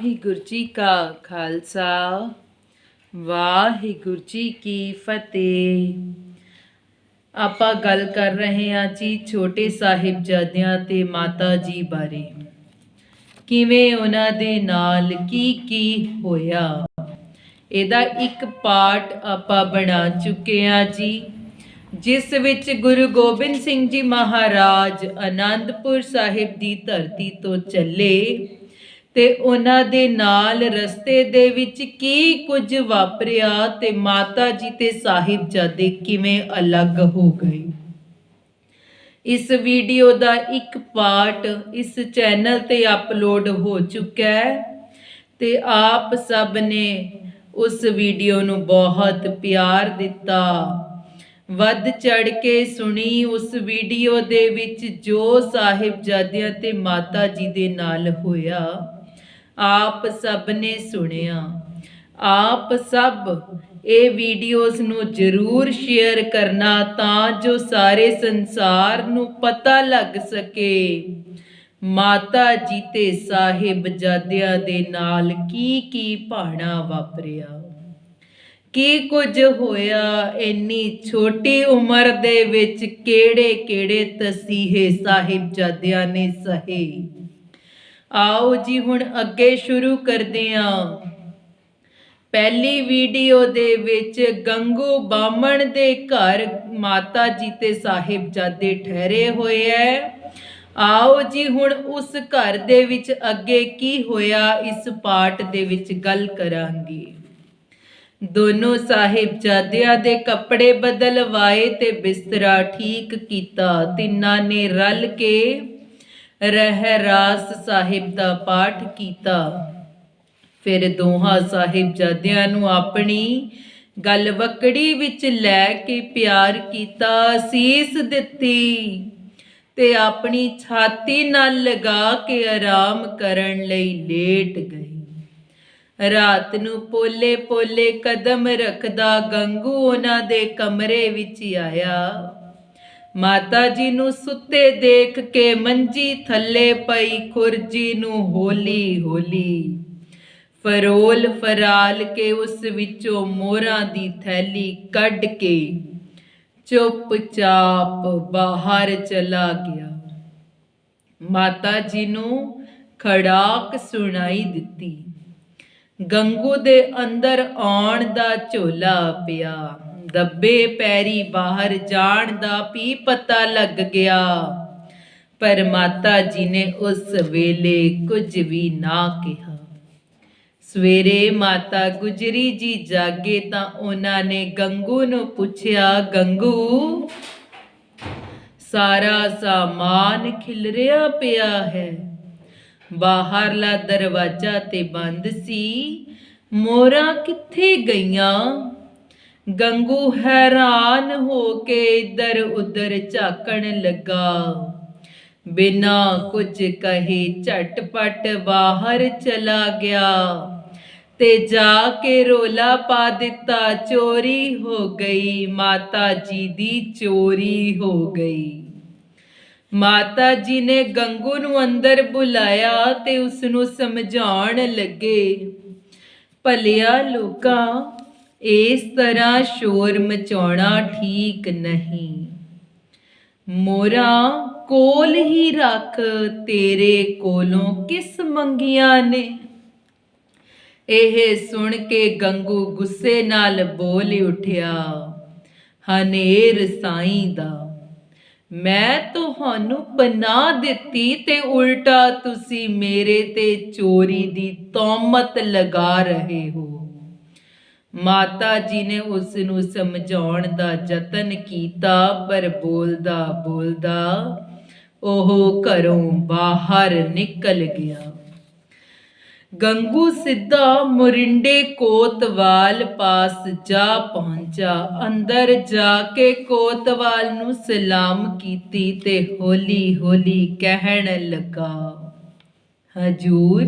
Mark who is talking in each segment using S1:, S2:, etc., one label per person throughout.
S1: ਵਾਹਿਗੁਰੂ ਜੀ ਕਾ ਖਾਲਸਾ, ਵਾਹਿਗੁਰੂ ਜੀ ਕੀ ਫਤਿਹ। ਆਪਾਂ ਗੱਲ ਕਰ ਰਹੇ ਹਾਂ ਜੀ ਛੋਟੇ ਸਾਹਿਬਜ਼ਾਦਿਆਂ ਤੇ ਮਾਤਾ ਜੀ ਬਾਰੇ। ਕਿਵੇਂ ਉਹਨਾਂ ਦੇ ਨਾਲ ਕੀ ਕੀ ਹੋਇਆ? ਇਹਦਾ ਇੱਕ ਪਾਠ ਆਪਾਂ ਬਣਾ ਚੁੱਕੇ ਹਾਂ ਜੀ, ਜਿਸ ਵਿੱਚ ਗੁਰੂ ਗੋਬਿੰਦ ਸਿੰਘ ਜੀ ਮਹਾਰਾਜ ਆਨੰਦਪੁਰ ਸਾਹਿਬ ਦੀ ਧਰਤੀ ਤੋਂ ਚੱਲੇ। ਤੇ ਉਹਨਾਂ ਦੇ ਨਾਲ ਰਸਤੇ ਦੇ ਵਿੱਚ ਕੀ ਕੁਝ ਵਾਪਰਿਆ ਤੇ ਮਾਤਾ ਜੀ ਤੇ ਸਾਹਿਬਜ਼ਾਦੇ ਕਿਵੇਂ ਅਲੱਗ ਹੋ ਗਏ? ਇਸ ਵੀਡੀਓ ਦਾ ਇੱਕ ਪਾਰਟ ਇਸ ਚੈਨਲ ਤੇ ਅਪਲੋਡ ਹੋ ਚੁੱਕਾ ਹੈ ਤੇ ਆਪ ਸਭ ਨੇ ਉਸ ਵੀਡੀਓ ਨੂੰ ਬਹੁਤ ਪਿਆਰ ਦਿੱਤਾ। ਵੱਧ ਚੜ ਕੇ ਸੁਣੀ ਉਸ ਵੀਡੀਓ ਦੇ ਵਿੱਚ ਜੋ ਸਾਹਿਬਜ਼ਾਦਿਆਂ ਤੇ ਮਾਤਾ ਜੀ ਦੇ ਨਾਲ ਹੋਇਆ। ਆਪ ਸਭ ਨੇ ਸੁਣਿਆ। ਆਪ ਸਭ ਇਹ ਵੀਡੀਓਜ਼ ਨੂੰ ਜ਼ਰੂਰ ਸ਼ੇਅਰ ਕਰਨਾ ਤਾਂ ਜੋ ਸਾਰੇ ਸੰਸਾਰ ਨੂੰ ਪਤਾ ਲੱਗ ਸਕੇ। ਮਾਤਾ ਜੀ ਤੇ ਸਾਹਿਬਜ਼ਾਦਿਆਂ ਦੇ ਨਾਲ ਕੀ ਕੀ ਭਾਣਾ ਵਾਪਰਿਆ? ਕੀ ਕੁਝ ਹੋਇਆ ਇੰਨੀ ਛੋਟੀ ਉਮਰ ਦੇ ਵਿੱਚ? ਕਿਹੜੇ ਕਿਹੜੇ ਤਸੀਹੇ ਸਾਹਿਬਜ਼ਾਦਿਆਂ ਨੇ ਸਹੇ? ਆਓ ਜੀ ਹੁਣ ਅੱਗੇ ਸ਼ੁਰੂ ਕਰਦੇ ਹਾਂ। ਪਹਿਲੀ ਵੀਡੀਓ ਦੇ ਵਿੱਚ ਗੰਗੂ ਬਾਮਣ ਦੇ ਘਰ ਮਾਤਾ ਜੀ ਤੇ ਸਾਹਿਬਜ਼ਾਦੇ ਠਹਿਰੇ ਹੋਏ ਐ। ਆਓ ਜੀ ਹੁਣ ਉਸ ਘਰ ਦੇ ਵਿੱਚ ਅੱਗੇ ਕੀ ਹੋਇਆ, ਇਸ ਪਾਠ ਦੇ ਵਿੱਚ ਗੱਲ ਕਰਾਂਗੇ। ਦੋਨੋਂ ਸਾਹਿਬਜ਼ਾਦਿਆਂ ਦੇ ਕੱਪੜੇ ਬਦਲਵਾਏ ਤੇ ਬਿਸਤਰਾ ਠੀਕ ਕੀਤਾ। ਤਿੰਨਾਂ ਨੇ ਰਲ ਕੇ ਰਹਿ ਰਾਸ ਸਾਹਿਬ ਦਾ ਪਾਠ ਕੀਤਾ। ਫਿਰ ਦੋਹਾਂ ਸਾਹਿਬਜ਼ਾਦਿਆਂ ਨੂੰ ਆਪਣੀ ਗੱਲ ਵਕੜੀ ਵਿੱਚ ਲੈ ਕੇ ਪਿਆਰ ਕੀਤਾ, ਅਸੀਸ ਦਿੱਤੀ ਤੇ ਆਪਣੀ ਛਾਤੀ ਨਾਲ ਲਗਾ ਕੇ ਆਰਾਮ ਕਰਨ ਲਈ ਲੇਟ ਗਈ। ਰਾਤ ਨੂੰ ਪੋਲੇ ਪੋਲੇ ਕਦਮ ਰੱਖਦਾ ਗੰਗੂ ਉਹਨਾਂ ਦੇ ਕਮਰੇ ਵਿੱਚ ਆਇਆ। ਮਾਤਾ ਜੀ ਨੂੰ ਸੁੱਤੇ ਦੇਖ ਕੇ ਮੰਜੀ ਥੱਲੇ ਪਈ ਖੁਰਜੀ ਨੂੰ ਹੋਲੀ ਹੋਲੀ। ਫਰੋਲ ਫਰਾਲ ਕੇ ਉਸ ਵਿੱਚੋਂ ਮੋਹਰਾਂ ਦੀ ਥੈਲੀ ਕੱਢ ਕੇ ਚੁੱਪਚਾਪ ਬਾਹਰ ਚਲਾ ਗਿਆ। ਮਾਤਾ ਜੀ ਨੂੰ ਖੜਾਕ ਸੁਣਾਈ ਦਿੱਤੀ। ਗੰਗੂ ਦੇ ਅੰਦਰ ਆਉਣ ਦਾ ਝੋਲਾ ਪਿਆ। ਦੱਬੇ ਪੈਰੀ ਬਾਹਰ ਜਾਣ ਦਾ ਵੀ ਪਤਾ ਲੱਗ ਗਿਆ। ਪਰ ਮਾਤਾ ਜੀ ਨੇ ਉਸ ਵੇਲੇ ਕੁਝ ਵੀ ਨਾ ਕਿਹਾ। ਸਵੇਰੇ ਮਾਤਾ ਗੁਜਰੀ ਜੀ ਜਾਗੇ ਤਾਂ ਉਹਨਾਂ ਨੇ ਗੰਗੂ ਨੂੰ ਪੁੱਛਿਆ, ਗੰਗੂ, ਸਾਰਾ ਸਾਮਾਨ ਖਿਲਰਿਆ ਪਿਆ ਹੈ। ਬਾਹਰਲਾ ਦਰਵਾਜ਼ਾ ਤੇ ਬੰਦ ਸੀ। ਮੋਰਾ ਕਿੱਥੇ ਗਈਆਂ? ਗੰਗੂ ਹੈਰਾਨ ਹੋ ਕੇ ਇਧਰ ਉੱਧਰ ਝਾਕਣ ਲੱਗਾ। ਬਿਨਾ ਕੁਝ ਕਹੇ ਝਟਪਟ ਬਾਹਰ ਚਲਾ ਗਿਆ ਤੇ ਜਾ ਕੇ ਰੋਲਾ ਪਾ ਦਿੱਤਾ, ਚੋਰੀ ਹੋ ਗਈ, ਮਾਤਾ ਜੀ ਦੀ ਚੋਰੀ ਹੋ ਗਈ। ਮਾਤਾ ਜੀ ਨੇ ਗੰਗੂ ਨੂੰ ਅੰਦਰ ਬੁਲਾਇਆ ਤੇ ਉਸ ਨੂੰ ਸਮਝਾਉਣ ਲੱਗੇ, ਭਲਿਆ ਲੋਕਾਂ ਇਸ ਤਰ੍ਹਾਂ ਸ਼ੋਰ ਮਚਾਉਣਾ ਠੀਕ ਨਹੀਂ। ਮੋਰਾ, ਕੋਲ ਹੀ ਰੱਖ ਤੇਰੇ ਕੋਲੋਂ ਕਿਸ ਮੰਗੀਆਂ ਨੇ? ਇਹ ਸੁਣ ਕੇ ਗੰਗੂ ਗੁੱਸੇ ਨਾਲ ਬੋਲ ਉੱਠਿਆ, ਹਨੇਰ ਸਾਈਂ ਦਾ, ਮੈਂ ਤੁਹਾਨੂੰ ਪਨਾਹ ਦਿੱਤੀ ਤੇ ਉਲਟਾ ਤੁਸੀਂ ਮੇਰੇ ਤੇ ਚੋਰੀ ਦੀ ਤੌਮਤ ਲਗਾ ਰਹੇ ਹੋ। ਮਾਤਾ ਜੀ ਨੇ ਉਸ ਨੂੰ ਸਮਝਾਉਣ ਦਾ ਯਤਨ ਕੀਤਾ, ਪਰ ਬੋਲਦਾ ਬੋਲਦਾ ਉਹ ਘਰੋਂ ਬਾਹਰ ਨਿਕਲ ਗਿਆ। ਗੰਗੂ ਸਿੱਧਾ ਮੁਰਿੰਡੇ ਕੋਤਵਾਲ ਪਾਸ ਜਾ ਪਹੁੰਚਾ। ਅੰਦਰ ਜਾ ਕੇ ਕੋਤਵਾਲ ਨੂੰ ਸਲਾਮ ਕੀਤੀ ਤੇ ਹੌਲੀ ਹੌਲੀ ਕਹਿਣ ਲੱਗਾ, ਹਜੂਰ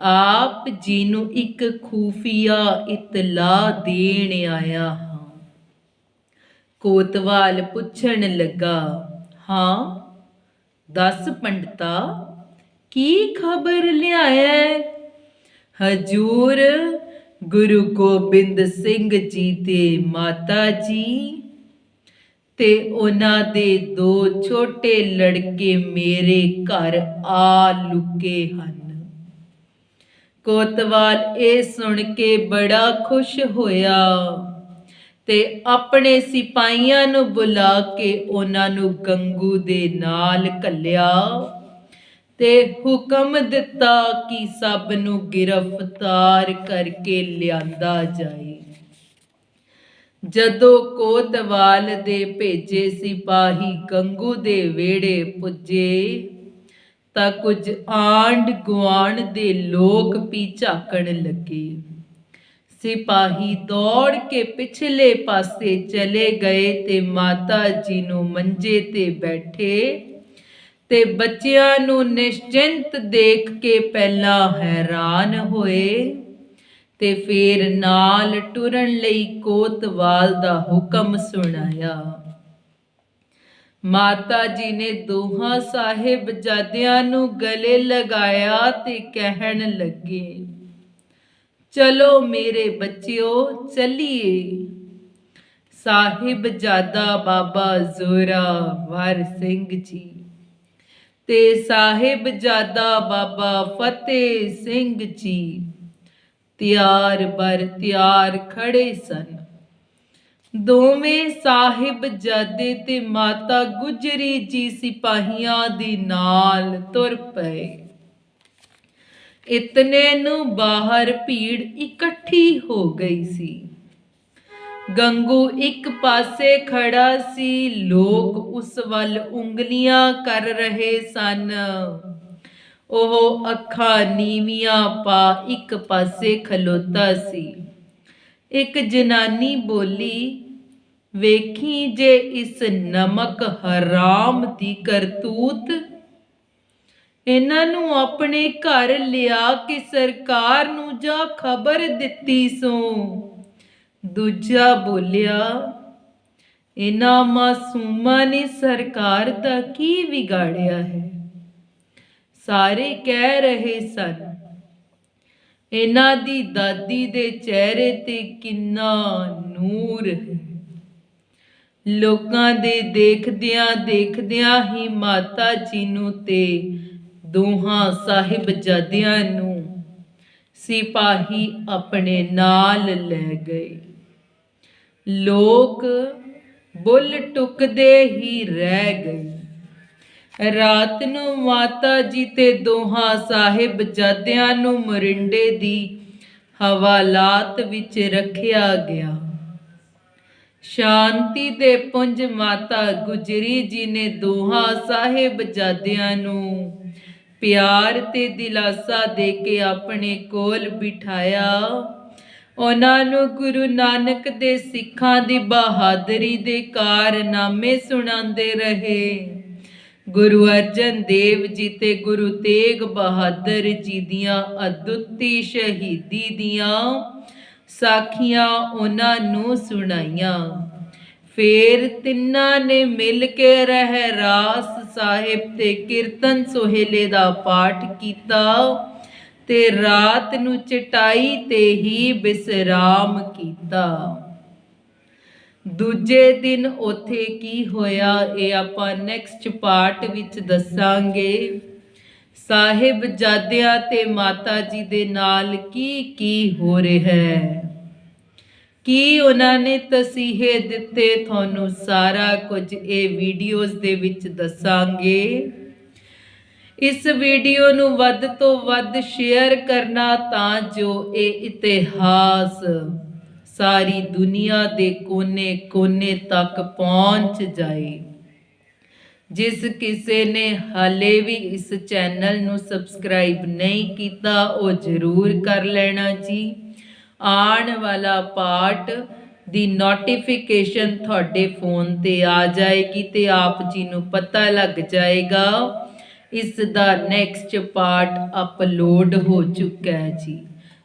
S1: ਆਪ ਜੀ ਨੂੰ ਇੱਕ ਖੂਫੀਆ ਇਤਲਾ ਦੇਣ ਆਇਆ ਹਾਂ ਕੋਤਵਾਲ ਪੁੱਛਣ ਲੱਗਾ, ਹਾਂ, ਦੱਸ ਪੰਡਤਾ, ਕੀ ਖਬਰ ਲਿਆਇਆ ਹੈ? ਹਜੂਰ ਗੁਰੂ ਗੋਬਿੰਦ ਸਿੰਘ ਜੀ ਤੇ ਮਾਤਾ ਜੀ ਤੇ ਉਹਨਾਂ ਦੇ ਦੋ ਛੋਟੇ ਲੜਕੇ ਮੇਰੇ ਘਰ ਆ ਲੁਕੇ ਹਨ ਕੋਤਵਾਲ ਇਹ ਸੁਣ ਕੇ ਬੜਾ ਖੁਸ਼ ਹੋਇਆ ਤੇ ਆਪਣੇ ਸਿਪਾਹੀਆਂ ਨੂੰ ਬੁਲਾ ਕੇ ਉਹਨਾਂ ਨੂੰ ਗੰਗੂ ਦੇ ਨਾਲ ਕੱਲਿਆ ਤੇ ਹੁਕਮ ਦਿੱਤਾ ਕਿ ਸਭ ਨੂੰ ਗ੍ਰਿਫਤਾਰ ਕਰਕੇ ਲਿਆਂਦਾ ਜਾਏ। ਜਦੋਂ ਕੋਤਵਾਲ ਦੇ ਭੇਜੇ ਸਿਪਾਹੀ ਗੰਗੂ ਦੇ ਵਿਹੜੇ ਪੁੱਜੇ ਤਾਂ ਕੁਝ ਆਂਡ ਗੁਆਂਢ ਦੇ ਲੋਕ ਵੀ ਝਾਕਣ ਲੱਗੇ। ਸਿਪਾਹੀ ਦੌੜ ਕੇ ਪਿਛਲੇ ਪਾਸੇ ਚਲੇ ਗਏ ਤੇ ਮਾਤਾ ਜੀ ਨੂੰ ਮੰਜੇ ਤੇ ਬੈਠੇ ਤੇ ਬੱਚਿਆਂ ਨੂੰ ਨਿਸ਼ਚਿੰਤ ਦੇਖ ਕੇ ਪਹਿਲਾਂ ਹੈਰਾਨ ਹੋਏ ਤੇ ਫਿਰ ਨਾਲ ਟੁਰਨ ਲਈ ਕੋਤਵਾਲ ਦਾ ਹੁਕਮ ਸੁਣਾਇਆ। ਮਾਤਾ ਜੀ ਨੇ ਦੋਹਾਂ ਸਾਹਿਬਜ਼ਾਦਿਆਂ ਨੂੰ ਗਲੇ ਲਗਾਇਆ ਤੇ ਕਹਿਣ ਲੱਗੇ, ਚਲੋ ਮੇਰੇ ਬੱਚਿਓ, ਚੱਲੀਏ। ਸਾਹਿਬਜ਼ਾਦਾ ਬਾਬਾ ਜ਼ੋਰਾਵਰ ਸਿੰਘ ਜੀ ਤੇ ਸਾਹਿਬਜ਼ਾਦਾ ਬਾਬਾ ਫਤਿਹ ਸਿੰਘ ਜੀ ਤਿਆਰ ਬਰ ਤਿਆਰ ਖੜੇ ਸਨ। ਦੋਵੇਂ ਸਾਹਿਬਜ਼ਾਦੇ ਤੇ ਮਾਤਾ ਗੁਜਰੀ ਜੀ ਸਿਪਾਹੀਆਂ ਦੇ ਨਾਲ ਤੁਰ ਪਏ। ਇਤਨੇ ਨੂੰ ਬਾਹਰ ਭੀੜ ਇਕੱਠੀ ਹੋ ਗਈ ਸੀ। ਗੰਗੂ ਇੱਕ ਪਾਸੇ ਖੜਾ ਸੀ, ਲੋਕ ਉਸ ਵੱਲ ਉਂਗਲੀਆਂ ਕਰ ਰਹੇ ਸਨ। ਉਹ ਅੱਖਾਂ ਨੀਵੀਆਂ ਪਾ ਇੱਕ ਪਾਸੇ ਖਲੋਤਾ ਸੀ। ਇੱਕ ਜਨਾਨੀ ਬੋਲੀ, ਵੇਖੀ ਜੇ ਇਸ ਨਮਕ ਹਰਾਮ ਦੀ ਕਰਤੂਤ, ਇਹਨਾਂ ਨੂੰ ਆਪਣੇ ਘਰ ਲਿਆ ਕੇ ਸਰਕਾਰ ਨੂੰ ਜਾ ਖਬਰ ਦਿੱਤੀ ਸੋ। ਦੂਜਾ ਬੋਲਿਆ, ਇਹਨਾਂ ਮਾਸੂਮਾਂ ਨੇ ਸਰਕਾਰ ਦਾ ਕੀ ਵਿਗਾੜਿਆ ਹੈ? ਸਾਰੇ ਕਹਿ ਰਹੇ ਸਨ ਇਹਨਾਂ ਦੀ ਦਾਦੀ ਦੇ ਚਿਹਰੇ ਤੇ ਕਿੰਨਾ ਨੂਰ ਹੈ। ਲੋਕਾਂ ਦੇ ਦੇਖਦਿਆਂ ਦੇਖਦਿਆਂ ਹੀ ਮਾਤਾ ਜੀ ਨੂੰ ਤੇ ਦੋਹਾਂ ਸਾਹਿਬਜ਼ਾਦਿਆਂ ਨੂੰ ਸਿਪਾਹੀ ਆਪਣੇ ਨਾਲ ਲੈ ਗਏ। ਲੋਕ ਬੁੱਲ ਟੁਕਦੇ ਹੀ ਰਹਿ ਗਏ। ਰਾਤ ਨੂੰ ਮਾਤਾ ਜੀ ਤੇ ਦੋਹਾਂ ਸਾਹਿਬਜ਼ਾਦਿਆਂ ਨੂੰ ਮਰਿੰਡੇ ਦੀ ਹਵਾਲਾਤ ਵਿੱਚ ਰੱਖਿਆ ਗਿਆ। ਸ਼ਾਂਤੀ ਦੇ ਪੁੰਜ ਮਾਤਾ ਗੁਜਰੀ ਜੀ ਨੇ ਦੋਹਾਂ ਸਾਹਿਬਜ਼ਾਦਿਆਂ ਨੂੰ ਪਿਆਰ ਤੇ ਦਿਲਾਸਾ ਦੇ ਕੇ ਆਪਣੇ ਕੋਲ ਬਿਠਾਇਆ। ਉਹਨਾਂ ਨੂੰ ਗੁਰੂ ਨਾਨਕ ਦੇ ਸਿੱਖਾਂ ਦੀ ਬਹਾਦਰੀ ਦੇ ਕਾਰਨਾਮੇ ਸੁਣਾਉਂਦੇ ਰਹੇ। ਗੁਰੂ ਅਰਜਨ ਦੇਵ ਜੀ ਤੇ ਗੁਰੂ ਤੇਗ ਬਹਾਦਰ ਜੀ ਦੀਆਂ ਅਦੁੱਤੀ ਸ਼ਹੀਦੀ ਦੀਆਂ ਸਾਖੀਆਂ ਉਹਨਾਂ ਨੂੰ ਸੁਣਾਈਆਂ। ਫੇਰ ਤਿੰਨਾਂ ਨੇ ਮਿਲ ਕੇ ਰਹਿਰਾਸ ਸਾਹਿਬ ਤੇ ਕੀਰਤਨ ਸੋਹੇਲੇ ਦਾ ਪਾਠ ਕੀਤਾ ਤੇ ਰਾਤ ਨੂੰ ਚਟਾਈ ਤੇ ਹੀ ਬਿਸਰਾਮ ਕੀਤਾ। ਦੂਜੇ ਦਿਨ ਉਥੇ ਕੀ ਹੋਇਆ ਇਹ ਆਪਾਂ ਨੈਕਸਟ ਪਾਰਟ ਵਿੱਚ ਦੱਸਾਂਗੇ। ਸਾਹਿਬ ਜਾਦਿਆਂ ਤੇ ਮਾਤਾ ਜੀ ਦੇ ਨਾਲ ਕੀ ਕੀ ਹੋ ਰਿਹਾ ਹੈ? ਕੀ ਉਹਨਾਂ ਨੇ ਤਸੀਹੇ ਦਿੱਤੇ? ਤੁਹਾਨੂੰ ਸਾਰਾ ਕੁਝ ਇਹ ਵੀਡੀਓਜ਼ ਦੇ ਵਿੱਚ ਦੱਸਾਂਗੇ। ਇਸ ਵੀਡੀਓ ਨੂੰ ਵੱਧ ਤੋਂ ਵੱਧ ਸ਼ੇਅਰ ਕਰਨਾ ਤਾਂ ਜੋ ਇਹ ਇਤਿਹਾਸ ਸਾਰੀ ਦੁਨੀਆ ਦੇ ਕੋਨੇ-ਕੋਨੇ ਤੱਕ ਪਹੁੰਚ ਜਾਏ। ਜਿਸ ਕਿਸੇ ਨੇ ਹਾਲੇ ਵੀ ਇਸ ਚੈਨਲ ਨੂੰ ਸਬਸਕ੍ਰਾਈਬ ਨਹੀਂ ਕੀਤਾ, ਉਹ ਜ਼ਰੂਰ ਕਰ ਲੈਣਾ ਜੀ। ਆਉਣ ਵਾਲਾ ਪਾਠ ਦੀ ਨੋਟੀਫਿਕੇਸ਼ਨ ਤੁਹਾਡੇ ਫੋਨ ਤੇ ਆ ਜਾਏਗੀ ਤੇ ਆਪ ਜੀ ਨੂੰ ਪਤਾ ਲੱਗ ਜਾਏਗਾ। ਇਸ ਦਾ ਨੈਕਸਟ ਪਾਰਟ ਅਪਲੋਡ ਹੋ ਚੁੱਕਾ ਹੈ ਜੀ।